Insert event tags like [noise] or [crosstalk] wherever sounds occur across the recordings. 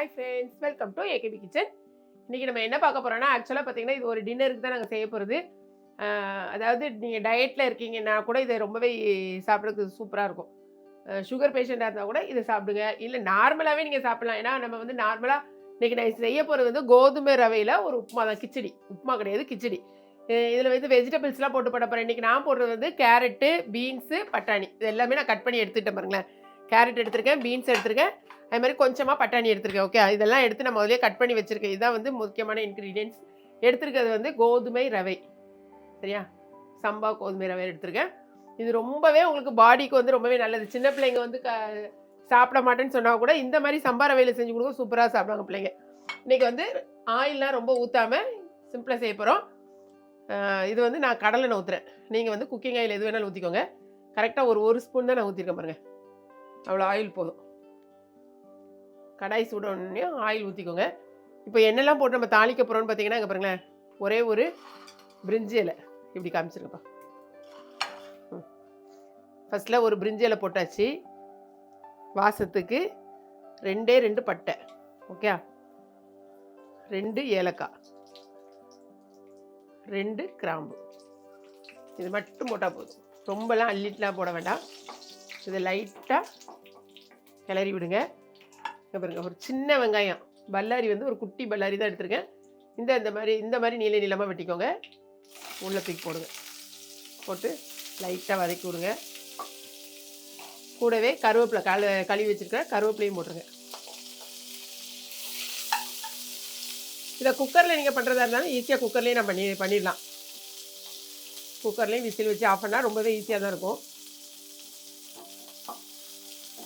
Hi friends welcome to AKP kitchen இன்றைக்கி நம்ம என்ன பார்க்க போகிறோம்னா ஆக்சுவலாக பார்த்தீங்கன்னா இது ஒரு டின்னருக்கு தான் நாங்கள் செய்ய போகிறது அதாவது நீங்கள் டயட்டில் இருக்கீங்கன்னா கூட இதை ரொம்பவே சாப்பிட்றதுக்கு சூப்பராக இருக்கும். சுகர் பேஷண்ட்டாக இருந்தால் கூட இதை சாப்பிடுங்க. இல்லை நார்மலாகவே நீங்கள் சாப்பிட்லாம். ஏன்னா நம்ம வந்து நார்மலாக இன்றைக்கி நான் செய்ய போகிறது வந்து கோதுமை ரவையில் ஒரு உப்புமா தான் கிச்சடி. உப்புமா கிடையாது கிச்சடி. இதில் வந்து வெஜிடபிள்ஸ்லாம் போட்டு போட போகிறேன் இன்றைக்கி நான் போடுறது வந்து கேரட்டு பீன்ஸு பட்டாணி. இது எல்லாமே நான் கட் பண்ணி எடுத்துகிட்டேன் பாருங்களேன். கேரட் எடுத்திருக்கேன் பீன்ஸ் எடுத்திருக்கேன். அது மாதிரி கொஞ்சமாக பட்டாணி எடுத்திருக்கேன் ஓகே இதெல்லாம் எடுத்து நம்ம முதலே கட் பண்ணி வச்சுருக்கேன். இதுதான் வந்து முக்கியமான இன்க்ரீடியன்ஸ் எடுத்திருக்கிறது வந்து கோதுமை ரவை. சரியா? சம்பா கோதுமை ரவை எடுத்திருக்கேன். இது ரொம்பவே உங்களுக்கு பாடிக்கு வந்து ரொம்பவே நல்லது. சின்ன பிள்ளைங்க வந்து க சாப்பிட மாட்டேன்னு சொன்னால் கூட இந்த மாதிரி சம்பா ரவையில் செஞ்சு கொடுக்க சூப்பராக சாப்பிடுவாங்க பிள்ளைங்க. இன்றைக்கி வந்து ஆயிலெலாம் ரொம்ப ஊற்றாமல் சிம்பிளாக செய்ய போகிறோம் இது வந்து நான் கடலை ஊற்றுறேன் நீங்கள் வந்து குக்கிங் ஆயில் எது வேணாலும் ஊற்றிக்கோங்க கரெக்டாக ஒரு ஒரு ஸ்பூன் தான் நான் ஊற்றிருக்கேன் பாருங்கள் அவ்வளோ ஆயில் போதும். கடாய் சூடனே ஆயில் ஊற்றிக்கோங்க இப்போ என்னெல்லாம் போட்டு நம்ம தாளிக்க போகிறோம்னு பார்த்தீங்கன்னா இங்கே பாருங்களேன் ஒரே ஒரு பிரிஞ்சி இலை இப்படி காமிச்சிருக்கப்பா ம். ஃபஸ்ட்டில் ஒரு பிரிஞ்சி இலை போட்டாச்சு. வாசத்துக்கு ரெண்டே ரெண்டு பட்டை. ஓகே ரெண்டு ஏலக்காய். ரெண்டு கிராம்பு. இது மட்டும் போட்டால் போதும். ரொம்பலாம் அள்ளிட்டுலாம் போட வேண்டாம். இதை லைட்டாக கிளறி விடுங்க. இங்க பாருங்க ஒரு சின்ன வெங்காயம். பல்லாரி வந்து ஒரு குட்டி பல்லாரி தான் எடுத்திருக்கேன். இந்த இந்த மாதிரி இந்த மாதிரி நீள நீளமாக வெட்டிக்கோங்க. உள்ளே தூக்கி போடுங்க. போட்டு லைட்டாக வதக்கி விடுங்க. கூடவே கருவேப்பிலை கழு கழுவி வச்சுருக்க கருவேப்பிலையும் போட்டுருங்க. இதை குக்கரில் நீங்கள் பண்ணுறதா இருந்தாலும் ஈஸியாக குக்கர்லேயும் நான் பண்ணி பண்ணிடலாம். குக்கர்லேயும் விசில் வச்சு ஆஃப் பண்ணால் ரொம்பவே ஈஸியாக தான் இருக்கும்.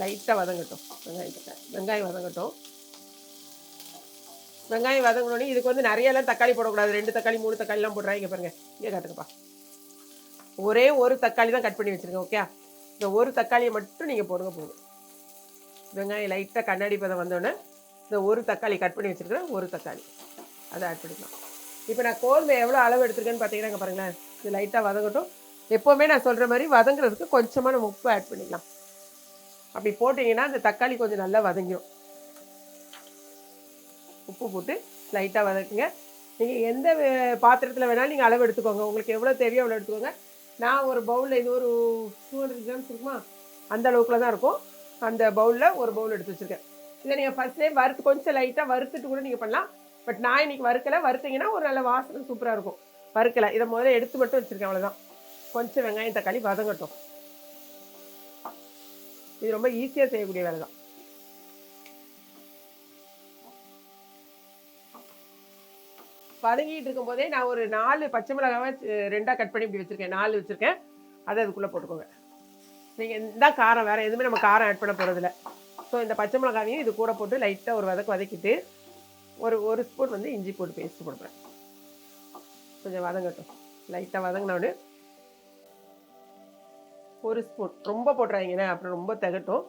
லைட்டாக வதங்கட்டும். வெங்காயத்தை வெங்காயம் வதங்கட்டும். வெங்காயம் வதங்கணுன்னே இதுக்கு வந்து நிறையலாம் தக்காளி போடக்கூடாது. ரெண்டு தக்காளி மூணு தக்காளிலாம் போடுறாங்க பாருங்கள் இங்கே காட்டுங்கப்பா. ஒரே ஒரு தக்காளி தான் கட் பண்ணி வச்சுருக்கேன் ஓகே இந்த ஒரு தக்காளியை மட்டும் நீங்கள் போடுங்க போதும். வெங்காயம் லைட்டாக கண்ணாடி பதம் வந்தோடனே இந்த ஒரு தக்காளி கட் பண்ணி வச்சுருக்கிறேன் ஒரு தக்காளி. அதை ஆட் பண்ணிக்கலாம். இப்போ நான் கோதுமை எவ்வளோ அளவு எடுத்துருக்கேன்னு பார்த்தீங்கன்னா பாருங்களேன். இது லைட்டாக வதங்கட்டும். எப்போவுமே நான் சொல்கிற மாதிரி வதங்குறதுக்கு கொஞ்சமான உப்பு ஆட் பண்ணிக்கலாம். அப்படி போட்டிங்கன்னா அந்த தக்காளி கொஞ்சம் நல்லா வதங்கிடும் உப்பு போட்டு லைட்டாக வதக்குங்க. நீங்கள் எந்த பாத்திரத்தில் வேணாலும் நீங்கள் அளவு எடுத்துக்கோங்க. உங்களுக்கு எவ்வளோ தேவையோ அவ்வளோ எடுத்துக்கோங்க. நான் ஒரு பவுலில் இது ஒரு டூ ஹண்ட்ரட் கிராம்ஸ் இருக்குமா? அந்த அளவுக்குல தான் இருக்கும். அந்த பவுலில் ஒரு பவுல் எடுத்து வச்சுருக்கேன். இதை நீங்கள் ஃபஸ்ட்டே வறுத்து கொஞ்சம் லைட்டாக வறுத்துட்டு கூட நீங்கள் பண்ணலாம். பட் நான் இன்னைக்கு வறுக்கலை. வறுத்தீங்கன்னா ஒரு நல்ல வாசனை சூப்பராக இருக்கும். வறுக்கலை. இதை முதல்ல எடுத்து மட்டும் வச்சுருக்கேன். அவ்வளோதான் கொஞ்சம் வெங்காயம் தக்காளி வதங்கட்டும். இது ரொம்ப ஈஸியாக செய்யக்கூடிய வேலை தான் வதங்கிட்டு இருக்கும்போதே நான் ஒரு நாலு பச்சை மிளகாவை ரெண்டாக கட் பண்ணி இப்படி வச்சுருக்கேன். நாலு வச்சுருக்கேன். அதை அதுக்குள்ளே போட்டுக்கோங்க. நீங்கள் இந்த காரம் வேறு எதுவுமே நம்ம காரம் ஆட் பண்ண போகிறதில்ல ஸோ இந்த பச்சை மிளகாவையும் இது கூட போட்டு லைட்டாக ஒரு வதக்கு வதக்கிட்டு ஒரு ஒரு ஸ்பூன் வந்து இஞ்சி போட்டு பேஸ்ட் போடுவேன். கொஞ்சம் வதங்கட்டும். லைட்டாக வதங்கினோடனே ஒரு ஸ்பூன். ரொம்ப போட்டுறாங்கண்ணே அப்புறம் ரொம்ப தகட்டும்.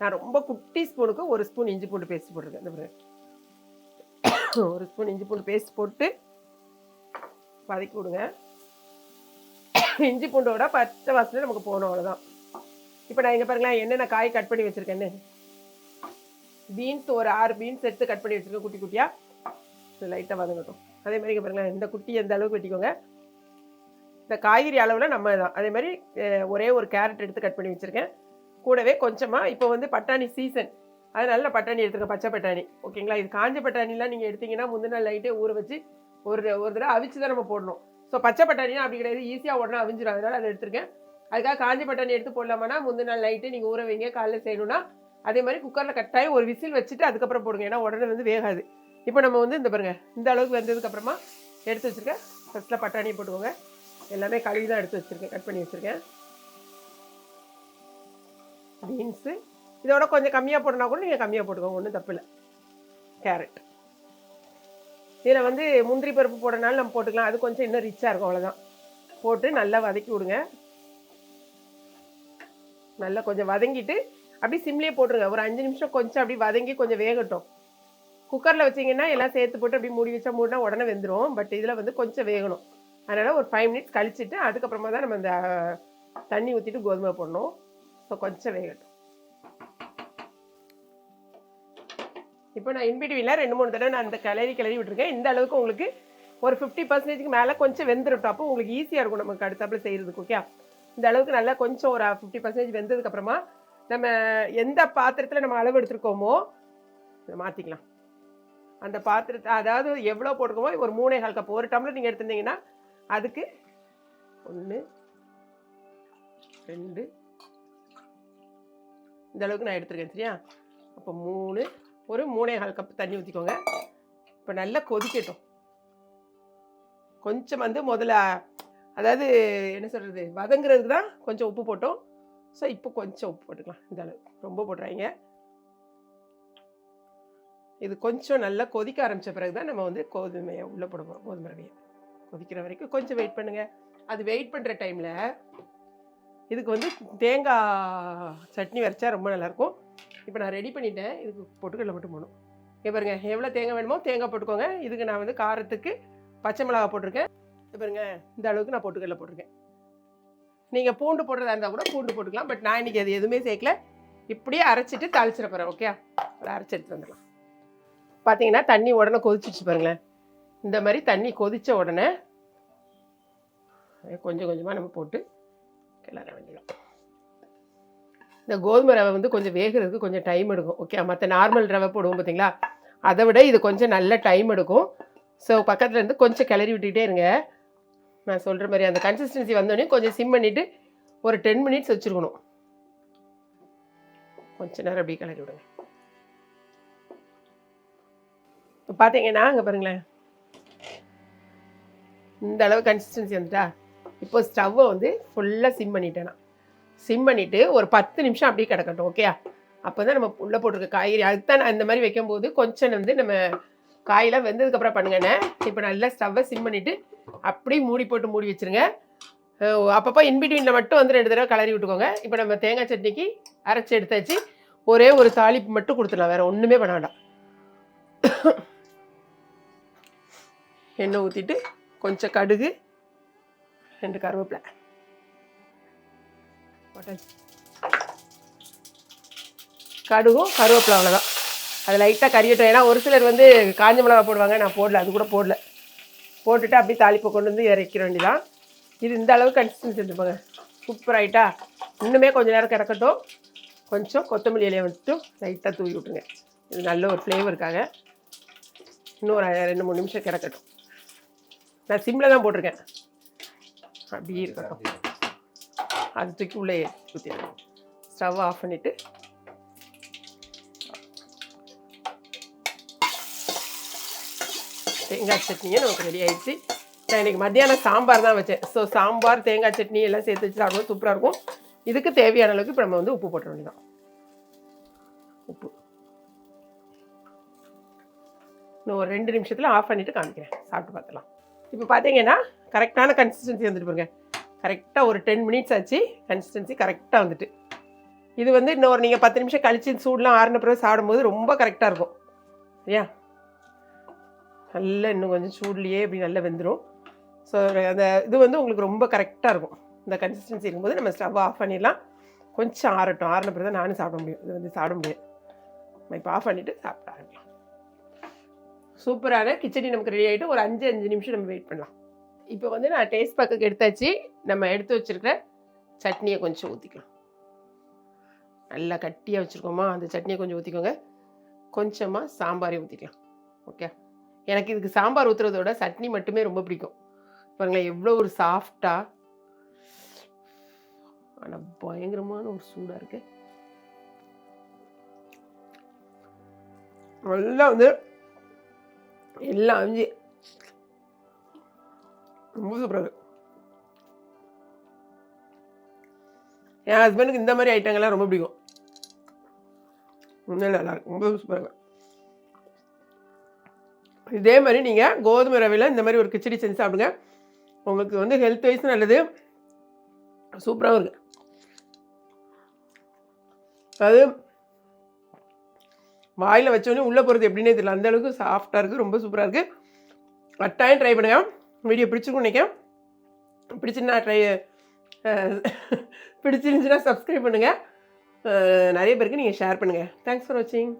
நான் ரொம்ப குட்டி ஸ்பூனுக்கு ஒரு ஸ்பூன் இஞ்சி பூண்டு பேஸ்ட் போட்டிருக்கேன். இந்த பாருங்க ஒரு ஸ்பூன் இஞ்சி பூண்டு பேஸ்ட் போட்டு வதக்கி விடுங்க. இஞ்சி பூண்டோட பச்சை வாசனை நமக்கு போகணும் அவ்வளோதான் இப்போ நான் இங்கே பாருங்களேன் என்னென்ன காய் கட் பண்ணி வச்சுருக்கேன்னு. பீன்ஸ் ஒரு ஆறு பீன்ஸ் எடுத்து கட் பண்ணி வச்சுருக்கேன் குட்டி குட்டியாக லைட்டாக வதங்கட்டும். அதே மாதிரி இங்கே பாருங்களேன் இந்த குட்டி எந்த அளவுக்கு வெட்டிக்கோங்க. இந்த காய்கறி அளவில் நம்ம தான் அதே மாதிரி ஒரே ஒரு கேரட் எடுத்து கட் பண்ணி வச்சுருக்கேன். கூடவே கொஞ்சமாக இப்போ வந்து பட்டாணி சீசன். அது நல்ல பட்டாணி எடுத்துருக்கேன் பச்சை பட்டாணி. ஓகேங்களா? இது காஞ்ச பட்டாணிலாம் நீங்கள் எடுத்தீங்கன்னா முந்தின நாள் நைட்டே ஊற வச்சு ஒரு ஒரு தடவை அவிச்சு தான் நம்ம போடணும். ஸோ பச்சை பட்டாணினா அப்படி கிடையாது. ஈஸியாக உடனே அவிஞ்சிடும் அதனால் அதை எடுத்திருக்கேன். அதுக்காக காஞ்சி பட்டாணி எடுத்து போடலாமானா முந்தின நாள் நைட்டு நீங்கள் ஊற வைங்க காலைல செய்யணும்னா அதே மாதிரி குக்கரில் கட்டாயம் ஒரு விசில் வச்சுட்டு அதுக்கப்புறம் போடுங்க. ஏன்னா உடனே வந்து வேகாது. இப்போ நம்ம வந்து இந்த பாருங்கள் இந்த அளவுக்கு வந்ததுக்கப்புறமா எடுத்து வச்சுருக்கேன் ஃபஸ்ட்டில் பட்டாணியை போட்டுக்கோங்க. எல்லாமே கழுவி தான் எடுத்து வச்சுருக்கேன். கட் பண்ணி வச்சுருக்கேன். பீன்ஸு இதோட கொஞ்சம் கம்மியாக போடனா கூட நீங்கள் கம்மியாக போட்டுக்கோங்க ஒன்றும் தப்பு இல்லை. கேரட் இதில் வந்து முந்திரி பருப்பு போடனாலும் நம்ம போட்டுக்கலாம். அது கொஞ்சம் இன்னும் ரிச்சாக இருக்கும் அவ்வளோதான் போட்டு நல்லா வதக்கி விடுங்க. நல்லா கொஞ்சம் வதங்கிட்டு அப்படியே சிம்லேயே போட்டுருங்க. ஒரு அஞ்சு நிமிஷம் கொஞ்சம் அப்படி வதங்கி கொஞ்சம் வேகட்டும். குக்கரில் வச்சிங்கன்னா எல்லாம் சேர்த்து போட்டு அப்படியே மூடி வச்சா மூடினா உடனே வெந்துடும் பட் இதில் வந்து கொஞ்சம் வேகணும். அதனால் ஒரு ஃபைவ் மினிட்ஸ் கழிச்சிட்டு அதுக்கப்புறமா தான் நம்ம இந்த தண்ணி ஊற்றிட்டு கோதுமை போடணும். ஸோ கொஞ்சம் வேகட்டும். இப்போ நான் இன்பிட்வீனில் ரெண்டு மூணு தடவை நான் அந்த கிளறி கிளறி விட்டுருக்கேன். இந்த அளவுக்கு உங்களுக்கு ஒரு ஃபிஃப்டி பர்சன்டேஜ்க்கு மேலே கொஞ்சம் வெந்துருட்டும் அப்போ உங்களுக்கு ஈஸியாக இருக்கும். நமக்கு அடுத்தாப்புல செய்கிறதுக்கு ஓகே இந்த அளவுக்கு நல்லா கொஞ்சம் ஒரு ஃபிஃப்டி பர்சன்டேஜ் வெந்ததுக்கப்புறமா நம்ம எந்த பாத்திரத்தில் நம்ம அளவு எடுத்துருக்கோமோ இதை மாற்றிக்கலாம் அந்த பாத்திரத்தை அதாவது எவ்வளோ போட்டுக்கோமோ ஒரு மூணே கால் கப் ஒரு டம்ளர் நீங்கள் எடுத்திருந்தீங்கன்னா அதுக்கு ஒன்று ரெண்டு. இந்த அளவுக்கு நான் எடுத்துருக்கேன் சரியா? அப்போ மூணு ஒரு மூணே கால் கப் தண்ணி ஊற்றிக்கோங்க இப்போ நல்லா கொதிக்கட்டும். கொஞ்சம் வந்து முதல்ல அதாவது என்ன சொல்கிறது வதங்குறதுக்கு தான் கொஞ்சம் உப்பு போட்டோம். ஸோ இப்போ கொஞ்சம் உப்பு போட்டுக்கலாம் இந்த ரொம்ப போடுறாங்க இது கொஞ்சம் நல்லா கொதிக்க ஆரம்பித்த பிறகு தான் நம்ம வந்து கோதுமையை உள்ளே போட போகிறோம் கோதுமை ரவையை. கொதிக்கிற வரைக்கும் கொஞ்சம் வெயிட் பண்ணுங்கள் அது வெயிட் பண்ணுற டைமில் இதுக்கு வந்து தேங்காய் சட்னி வரைச்சா ரொம்ப நல்லாயிருக்கும். இப்போ நான் ரெடி பண்ணிட்டேன். இதுக்கு பொட்டுக்கடலை மட்டும் போகணும் இங்கே பாருங்க எவ்வளோ தேங்காய் வேணுமோ தேங்காய் போட்டுக்கோங்க. இதுக்கு நான் வந்து காரத்துக்கு பச்சை மிளகா போட்டிருக்கேன். இப்போ பாருங்க இந்த அளவுக்கு நான் பொட்டுக்கடலை போட்டிருக்கேன். நீங்கள் பூண்டு போடுறதா இருந்தால் கூட பூண்டு போட்டுக்கலாம். பட் நான் இன்றைக்கி அது எதுவுமே சேர்க்கல. இப்படியே அரைச்சிட்டு தாளிச்சிட போகிறேன் ஓகே அதை அரைச்சி எடுத்து வந்துடலாம். பார்த்தீங்கன்னா தண்ணி உடனே கொதிச்சிச்சு பாருங்களேன். இந்த மாதிரி தண்ணி கொதித்த உடனே கொஞ்சம் கொஞ்சமாக நம்ம போட்டு கிளற வேண்டியதான் இந்த கோதுமை ரவை வந்து கொஞ்சம் வேகிறதுக்கு கொஞ்சம் டைம் எடுக்கும். ஓகே மற்ற நார்மல் ரவை போடுவோம் பார்த்தீங்களா அதை விட இது கொஞ்சம் நல்ல டைம் எடுக்கும். ஸோ பக்கத்தில் இருந்து கொஞ்சம் கிளறி விட்டுக்கிட்டே இருங்க. நான் சொல்கிற மாதிரி அந்த கன்சிஸ்டன்சி வந்தோடனே கொஞ்சம் சிம் பண்ணிவிட்டு ஒரு டென் மினிட்ஸ் வச்சுருக்கணும். கொஞ்ச நேரம் அப்படியே கிளறி விடுங்க. இப்போ பார்த்தீங்கன்னா அங்கே பாருங்களேன். இந்த அளவு கன்சிஸ்டன்சி வந்துட்டா? இப்போ ஸ்டவ்வை வந்து ஃபுல்லாக சிம் பண்ணிட்டேனா? சிம் பண்ணிவிட்டு ஒரு பத்து நிமிஷம் அப்படியே கிடக்கட்டும் ஓகே அப்போ தான் நம்ம உள்ளே போட்டிருக்க காய்கறி அதுதான் அந்த மாதிரி வைக்கும்போது கொஞ்சம் வந்து நம்ம காயெல்லாம் வெந்ததுக்கப்புறம் பண்ணுங்கண்ணே இப்போ நல்லா ஸ்டவ்வை சிம் பண்ணிவிட்டு அப்படியே மூடி போட்டு மூடி வச்சுருங்க. அப்பப்போ இன்பிட்வீனில் மட்டும் வந்து ரெண்டு தடவை கலரி விட்டுக்கோங்க. இப்போ நம்ம தேங்காய் சட்னிக்கு அரைச்சி எடுத்தாச்சு. ஒரே ஒரு தாளிப்பு மட்டும் கொடுத்துடலாம் வேறு ஒன்றுமே பண்ண வேண்டாம். [coughs] எண்ணெய் ஊற்றிட்டு கொஞ்சம் கடுகு ரெண்டு கருவேப்பிலை. போட்டாச்சு. கடுகும் கருவேப்பிலை அவ்வளோதான் அது லைட்டாக கறியட்டும் ஏன்னா ஒரு சிலர் வந்து காஞ்ச மிளகா போடுவாங்க. நான் போடல. அது கூட போடல. போட்டுட்டு அப்படியே தாளிப்பை கொண்டு வந்து இறக்கிற வேண்டிதான் இது இந்த அளவுக்கு கன்சிஸ்டன்சி இருந்துப்பாங்க சூப்பர் ஆகிட்டா இன்னுமே கொஞ்சம் நேரம் கிடக்கட்டும் கொஞ்சம் கொத்தமல்லி இலையை வந்துட்டு லைட்டாக தூவி விட்டுருங்க. இது நல்ல ஒரு ஃப்ளேவருக்காக இன்னும் ஒரு ரெண்டு மூணு நிமிஷம் கிடக்கட்டும் நான் சிம்மில் தான் போட்டிருக்கேன். அப்படியே இருக்கட்டும். அது தூக்கி உள்ளே ஊற்றிடுறேன் ஸ்டவ் ஆஃப் பண்ணிவிட்டு தேங்காய் சட்னியே நமக்கு ரெடி ஆயிடுச்சு. நான் இன்றைக்கி மத்தியானம் சாம்பார் தான் வச்சேன். ஸோ சாம்பார் தேங்காய் சட்னி எல்லாம் சேர்த்து வச்சு சாப்பிடுவோம் சூப்பராக இருக்கும். இதுக்கு தேவையான அளவுக்கு இப்போ நம்ம வந்து உப்பு போட்டுற வேண்டியதான் உப்பு. இன்னும் ஒரு ரெண்டு நிமிஷத்தில் ஆஃப் பண்ணிவிட்டு காமிக்கிறேன். சாப்பிட்டு பார்த்துலாம் இப்போ பார்த்தீங்கன்னா கரெக்டான கன்சிஸ்டன்சி வந்துட்டு பாருங்க. கரெக்டாக ஒரு டென் மினிட்ஸ் ஆச்சு. கன்சிஸ்டன்சி கரெக்டாக வந்துட்டு. இது வந்து இன்னொரு நீங்கள் பத்து நிமிஷம் கழிச்சு சூடெலாம் ஆறின பிறகு சாப்பிடும்போது ரொம்ப கரெக்டாக இருக்கும். சரியா? நல்லா இன்னும் கொஞ்சம் சூட்லேயே இப்படி நல்லா வெந்துடும் ஸோ அந்த இது வந்து உங்களுக்கு ரொம்ப கரெக்டாக இருக்கும். இந்த கன்சிஸ்டன்சி இருக்கும்போது நம்ம ஸ்டவ் ஆஃப் பண்ணிடலாம். கொஞ்சம் ஆறட்டும். ஆறின பிறகு தான் நானும் சாப்பிட முடியும். இது வந்து சாப்பிட முடியாது. நம்ம இப்போ ஆஃப் பண்ணிவிட்டு சாப்பிட ஆரம்பிக்கலாம். சூப்பரான கிச்சடி நமக்கு ரெடி ஆகிட்டு ஒரு அஞ்சு அஞ்சு நிமிஷம் நம்ம வெயிட் பண்ணலாம். இப்போ வந்து நான் டேஸ்ட் பக்கத்துக்கு எடுத்தாச்சு. நம்ம எடுத்து வச்சுருக்கிற சட்னியை கொஞ்சம் ஊற்றிக்கலாம் நல்லா கட்டியாக வச்சுருக்கோமா? அந்த சட்னியை கொஞ்சம் ஊற்றிக்கோங்க கொஞ்சமாக சாம்பாரை ஊற்றிக்கலாம் ஓகே எனக்கு இதுக்கு சாம்பார் ஊற்றுறத விட சட்னி மட்டுமே ரொம்ப பிடிக்கும். பாருங்களேன் எவ்வளோ ஒரு சாஃப்டாக ஆனால் பயங்கரமான ஒரு சூடாக இருக்குது நல்லா வந்து எல்லாம் அஞ்சு ரொம்ப சூப்பராக இருக்கு. என் ஹஸ்பண்டுக்கு இந்த மாதிரி ஐட்டங்கள்லாம் ரொம்ப பிடிக்கும். உண்மையில நல்லா இருக்கும் ரொம்ப சூப்பராக இதே மாதிரி நீங்கள் கோதுமை ரவையில் இந்த மாதிரி ஒரு கிச்சடி செஞ்சு சாப்பிடுங்க. உங்களுக்கு வந்து ஹெல்த் வைஸ் நல்லது. சூப்பராகவும் இருக்குது அது வாயில் வச்சோடனே உள்ளே போகிறது எப்படின்னே தெரியல. அந்த அளவுக்கு சாஃப்டாக இருக்குது ரொம்ப சூப்பராக இருக்குது கட்டாயம் ட்ரை பண்ணுங்கள் வீடியோ பிடிச்சிருக்கும் நினைக்கேன் பிடிச்சிருந்தா ட்ரை பிடிச்சிருந்துச்சுன்னா சப்ஸ்கிரைப் பண்ணுங்கள் நிறைய பேருக்கு நீங்கள் ஷேர் பண்ணுங்கள் தேங்க்ஸ் ஃபார் வாட்சிங்